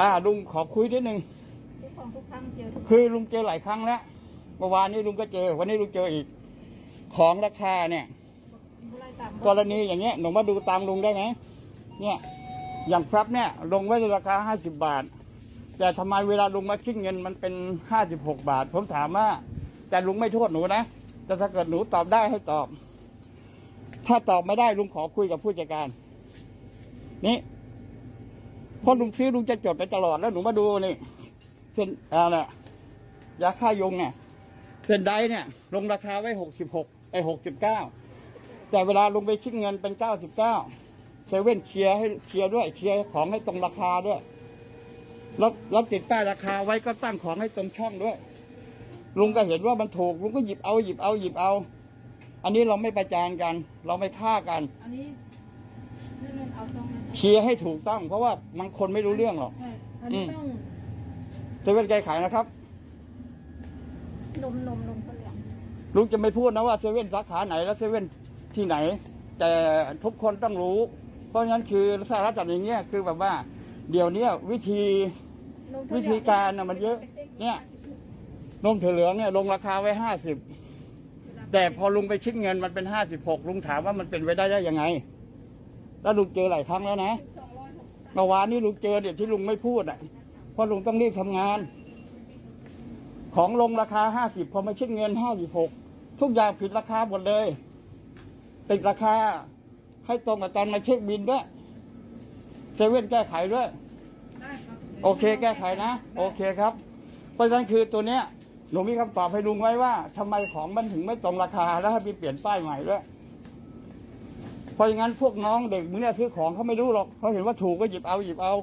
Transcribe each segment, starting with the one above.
อ่าลุงขอคุยนิดนึงทุกของทุกครั้งเจอทุกคือลุงเจอหลายครั้งแล้วเมื่อวานนี้ลุงก็เจอ วันนี้ลุงเจออีก ของราคาเนี่ยผู้ไล่ตามกรณีอย่างเงี้ยหนูมาดูตามลุงได้ไหมเนี่ยอย่างครับเนี่ยลงไว้ในราคาห้าสิบบาท แต่ทำไมเวลาลุงมาคิดเงินมันเป็นห้าสิบหกบาท ผมถามว่า แต่ลุงไม่โทษหนูนะแต่ถ้าเกิดหนูตอบได้ให้ตอบ ถ้าตอบไม่ได้ลุงขอคุยกับผู้จัดการ นี่เพราะลุงซื้อลุงจะจดไปตลอดแล้วหนูมาดูนี่เส้นอะไรยาฆ่ายุงเนี่ยเส้นได้เนี่ย ลงราคาไว้หกสิบหกไอหกสิบเก้าแต่เวลาลงไปคิดเงินเป็นเก้าสิบเก้าเซเว่นเคลียร์ให้เคลียร์ด้วยเคลียร์ของให้ตรงราคาด้วยแล้วแล้วติดป้ายราคาไว้ก็ตั้งของให้ตรงช่องด้วย ลุงก็เห็นว่ามันถูก ลุงก็หยิบเอาหยิบเอาหยิบเอา อันนี้เราไม่ประจานกัน เราไม่ฆ่ากัน อันนี้นี่มัน เอาตรงนั้นเคลียร์ให้ถูกต้อง เพราะว่าบางคนไม่รู้เรื่องหรอก ใช่อันนี้ต้องเซเว่นแกขายนะครับ นมนมนมคนเหลืองลุงจะไม่พูดนะว่าเซเว่นสาขาไหนและเซเว่นที่ไหน แต่ทุกคนต้องรู้ เพราะฉะนั้นคือสาระจัดอย่างเงี้ยคือแบบว่า เดี๋ยวเนี้ยวิธี นมวิธีการน่ะมันเยอะ เนี่ย นมถั่วเหลืองเนี่ยลงราคาไว้ห้าสิบแต่พอลุงไปคิดเงินมันเป็นห้าสิบหกลุงถามว่ามันเป็นไปได้ได้ยังไง แล้วลุงเจอหลายครั้งแล้วนะเมื่อวานนี้ลุงเจอเดี๋ยวที่ลุงไม่พูดอะเพราะลุงต้องรีบทำงาน ของลงราคาห้าสิบพอมาคิดเงินห้าสิบหกทุกอย่างผิดราคาหมดเลย ติดราคา ให้ตรงกับตอนมาเช็คบินด้วยเซเว่นแก้ไขด้วยโอเคแก้ไขนะ โอเคครับ เพราะฉะนั้นคือตัวเนี้ยหนูมีคำตอบให้ลุงไว้ว่าทำไมของมันถึงไม่ตรงราคาแล้วให้ไปเปลี่ยนป้ายใหม่ด้วย เพราะอย่างนั้นพวกน้องเด็กมึงเนี่ยซื้อของเขาไม่รู้หรอกเขาเห็นว่าถูกก็หยิบเอาหยิบเอา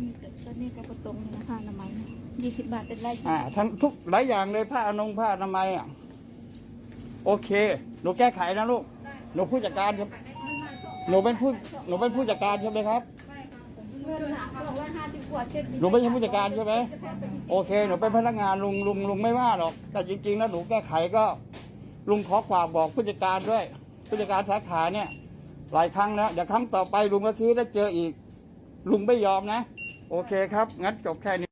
นี่แต่ตอนนี้ก็ตรงนี่นะคะน้ำมันยี่สิบบาทเป็นไรอ่าทั้งทุกหลายอย่างเลยผ้าอนงผ้าอนามัยอะโอเคหนูแก้ไขนะลูกหนูผู้จัดการครับหนูเป็นผู้หนูเป็นผู้จัดการใช่ไหมครับเงินหาเขาบอกว่าห้าสิบกว่าเจ็ดหนูไม่ใช่ผู้จัดการใช่ไหมโอเค หนูเป็นพนักงานลุงลุงลุงไม่ว่าหรอก แต่จริงๆแล้วหนูแก้ไขก็ ลุงขอฝากบอกผู้จัดการด้วยผู้จัดการสาขาเนี่ย หลายครั้งนะเดี๋ยวครั้งต่อไปลุงก็ซื้อแล้วเจออีก ลุงไม่ยอมนะ โอเคครับ งั้นจบแค่นี้